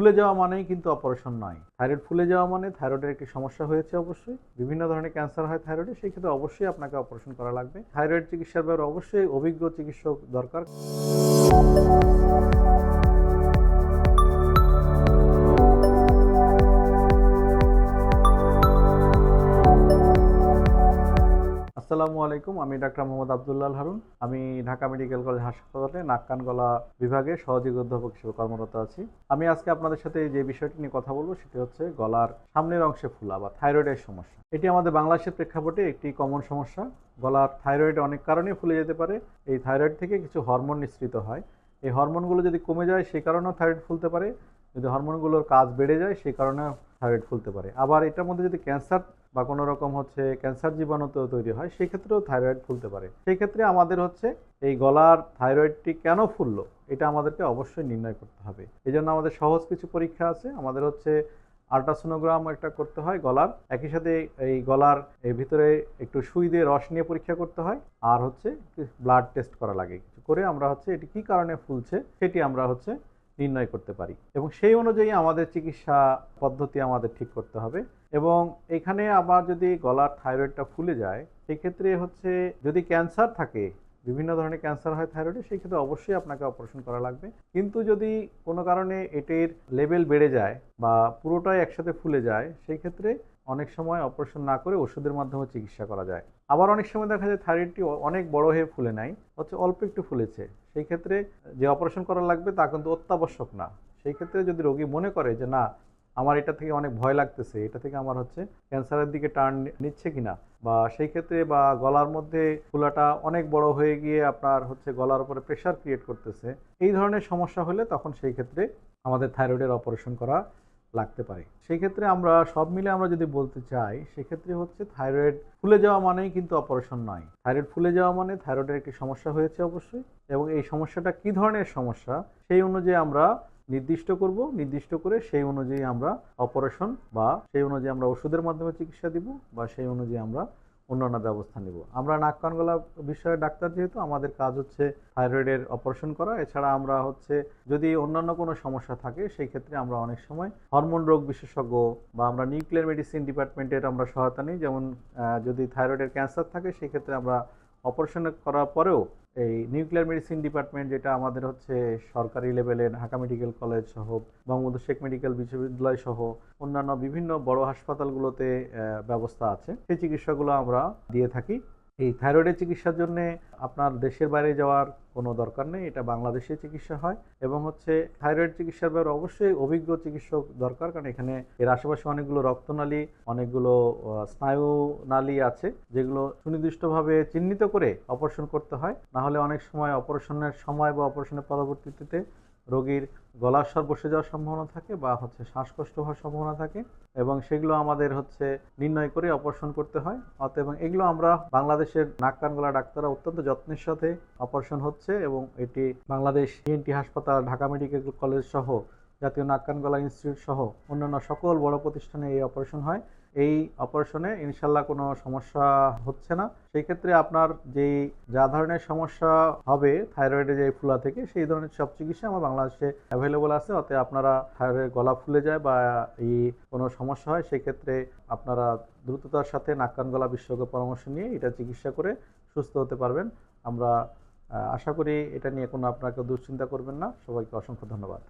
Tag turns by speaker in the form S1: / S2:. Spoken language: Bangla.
S1: ফুলে যাওয়া মানেই কিন্তু অপারেশন নয়। থাইরয়েড ফুলে যাওয়া মানে থাইরয়েডের একটি সমস্যা হয়েছে অবশ্যই। বিভিন্ন ধরনের ক্যান্সার হয় থাইরয়েডে, সেই ক্ষেত্রে অবশ্যই আপনাকে অপারেশন করা লাগবে। থাইরয়েড চিকিৎসার ব্যাপারে অবশ্যই অভিজ্ঞ চিকিৎসক দরকার। আসসালামু আলাইকুম, আমি ডাক্তার মোহাম্মদ আবদুল্লাহ হারুন। আমি ঢাকা মেডিকেল কলেজ হাসপাতালে নাক কান গলা বিভাগে সহযোগী অধ্যাপক হিসেবে কর্মরত আছি। আমি আজকে আপনাদের সাথে যে বিষয়টি নিয়ে কথা বলব, সেটি হচ্ছে গলার সামনের অংশে ফুলা বা থাইরয়েডের সমস্যা। এটি আমাদের বাংলাদেশের প্রেক্ষাপটে একটি কমন সমস্যা। গলার থাইরয়েড অনেক কারণে ফুলে যেতে পারে। এই থাইরয়েড থেকে কিছু হরমোন নিঃসৃত হয়। এই হরমোনগুলো যদি কমে যায়, সেই কারণেও থাইরয়েড ফুলতে পারে। যদি হরমোনগুলোর কাজ বেড়ে যায়, সেই কারণে থাইরয়েড ফুলতে পারে। আবার এটার মধ্যে যদি ক্যান্সার বা কোনো রকম হচ্ছে ক্যান্সার জীবাণু তো তৈরি হয় সেই ক্ষেত্রেও থাইরয়েড ফুলতে পারে। সেই ক্ষেত্রে আমাদের হচ্ছে এই গলার থাইরয়েডটি কেন ফুললো, এটা আমাদেরকে অবশ্যই নির্ণয় করতে হবে। এই জন্য আমাদের সহজ কিছু পরীক্ষা আছে। আমাদের হচ্ছে আল্ট্রাসোনোগ্রাম একটা করতে হয় গলার, একই সাথে এই গলার এর ভিতরে একটু সুই দিয়ে রস নিয়ে পরীক্ষা করতে হয়, আর হচ্ছে ব্লাড টেস্ট করা লাগে। কিছু করে আমরা হচ্ছে এটি কি কারণে ফুলছে, সেটি আমরা হচ্ছে নির্ণয় করতে পারি। এবং সেই অনুযায়ী আমাদের চিকিৎসা পদ্ধতি আমাদের ঠিক করতে হবে। এবং এখানে আবার যদি গলার থাইরয়েডটা ফুলে যায় সেক্ষেত্রে হচ্ছে যদি ক্যান্সার থাকে বিভিন্ন ধরনের ক্যান্সার হয় থাইরয়েডে সেই ক্ষেত্রে অবশ্যই আপনাকে অপারেশন করা লাগবে। কিন্তু যদি কোনো কারণে এটির লেভেল বেড়ে যায় বা পুরোটাই একসাথে ফুলে যায়, সেই ক্ষেত্রে অনেক সময় অপারেশন না করে ওষুধের মাধ্যমে চিকিৎসা করা যায়। আবার অনেক সময় দেখা যায় থাইরয়েডটি অনেক বড় হয়ে ফুলে নাই হচ্ছে অল্প একটু ফুলেছে। সেই ক্ষেত্রে যে অপারেশন করা লাগবে তা কিন্তু অত্যাবশ্যক না। সেই ক্ষেত্রে যদি রোগী মনে করে যে, না আমার এটা থেকে অনেক ভয় লাগতেছে, এটা থেকে আমার হচ্ছে ক্যান্সারের দিকে টার্ন নিচ্ছে কিনা? বা সেই ক্ষেত্রে বা গলার মধ্যে ফুলাটা অনেক বড় হয়ে গিয়ে আপনার হচ্ছে গলার উপরে প্রেশার ক্রিয়েট করতেছে, এই ধরনের সমস্যা হলে তখন সেই ক্ষেত্রে আমাদের থাইরয়েডের অপারেশন করা লাগতে পারে। সেই ক্ষেত্রে আমরা সব মিলে আমরা যদি বলতে চাই সেক্ষেত্রে হচ্ছে থাইরয়েড ফুলে যাওয়া মানেই কিন্তু অপারেশন নয়। থাইরয়েড ফুলে যাওয়া মানে থাইরয়েডের একটি সমস্যা হয়েছে অবশ্যই, এবং এই সমস্যাটা কী ধরনের সমস্যা? সেই অনুযায়ী আমরা নির্দিষ্ট করব, নির্দিষ্ট করে সেই অনুযায়ী আমরা অপারেশন বা সেই অনুযায়ী আমরা ওষুধের মাধ্যমে চিকিৎসা দিব বা সেই অনুযায়ী আমরা অন্যান্য ব্যবস্থা নিব। আমরা নাক কান গলা বিষয়ে ডাক্তার যেহেতু, আমাদের কাজ হচ্ছে থাইরয়েডের অপারেশন করা। এছাড়া আমরা হচ্ছে যদি অন্যান্য কোনো সমস্যা থাকে, সেই ক্ষেত্রে আমরা অনেক সময় হরমোন রোগ বিশেষজ্ঞ বা আমরা নিউক্লিয়ার মেডিসিন ডিপার্টমেন্টের আমরা সহায়তা নিই। যেমন যদি থাইরয়েডের ক্যান্সার থাকে, সেই ক্ষেত্রে আমরা অপারেশন করার পরেও এই নিউক্লিয়ার মেডিসিন ডিপার্টমেন্ট, যেটা আমাদের হচ্ছে সরকারি লেভেলে ঢাকা মেডিকেল কলেজ সহ, বঙ্গবন্ধু শেখ মেডিকেল বিশ্ববিদ্যালয় সহ, অন্যান্য বিভিন্ন বড় হাসপাতালগুলোতে ব্যবস্থা আছে। সেই চিকিৎসাগুলো আমরা দিয়ে থাকি। এই থাইরয়েডের চিকিৎসার জন্য আপনার দেশের বাইরে যাওয়ার কোনো দরকার নেই, এটা বাংলাদেশে চিকিৎসা হয় এবং হচ্ছে থাইরয়েড চিকিৎসার ব্যাপারে অবশ্যই অভিজ্ঞ চিকিৎসক দরকার, কারণ এখানে এর আশেপাশে অনেকগুলো রক্তনালী, অনেকগুলো স্নায়ু নালী আছে যেগুলো সুনির্দিষ্টভাবে চিহ্নিত করে অপারেশন করতে হয়। নাহলে অনেক সময় অপারেশনের সময় বা অপারেশনের পরবর্তীতে রোগীর গলার স্বর বসে যাওয়ার সম্ভাবনা থাকে বা হচ্ছে শ্বাসকষ্ট হওয়ার সম্ভাবনা থাকে এবং সেগুলো আমাদের হচ্ছে নির্ণয় করে অপারেশন করতে হয়। অতএব এবং এগুলো আমরা বাংলাদেশের নাক, কান, গলা ডাক্তাররা অত্যন্ত যত্নের সাথে অপারেশন হচ্ছে এবং এটি বাংলাদেশ ইএনটি হাসপাতাল, ঢাকা মেডিকেল কলেজ সহ জাতীয় নাক, কান, গলা ইনস্টিটিউট সহ অন্যান্য সকল বড় প্রতিষ্ঠানে এই অপারেশন হয়। এই অপারেশনে ইনশাল্লাহ কোনো সমস্যা হচ্ছে না। সেই ক্ষেত্রে আপনার যেই, যা ধরনের সমস্যা হবে থাইরয়েডে যে ফুলা থেকে, সেই ধরনের সব চিকিৎসা আমার বাংলাদেশে অ্যাভেলেবল আছে। অতএব আপনারা থাইরয়েড গলা ফুলে যায় বা এই কোনো সমস্যা হয়, সেই ক্ষেত্রে আপনারা দ্রুততার সাথে নাক, কান, গলা বিশেষজ্ঞের পরামর্শ নিয়ে এটা চিকিৎসা করে সুস্থ হতে পারবেন। আমরা আশা করি এটা নিয়ে কোনো আপনাকে দুশ্চিন্তা করবেন না। সবাইকে অসংখ্য ধন্যবাদ।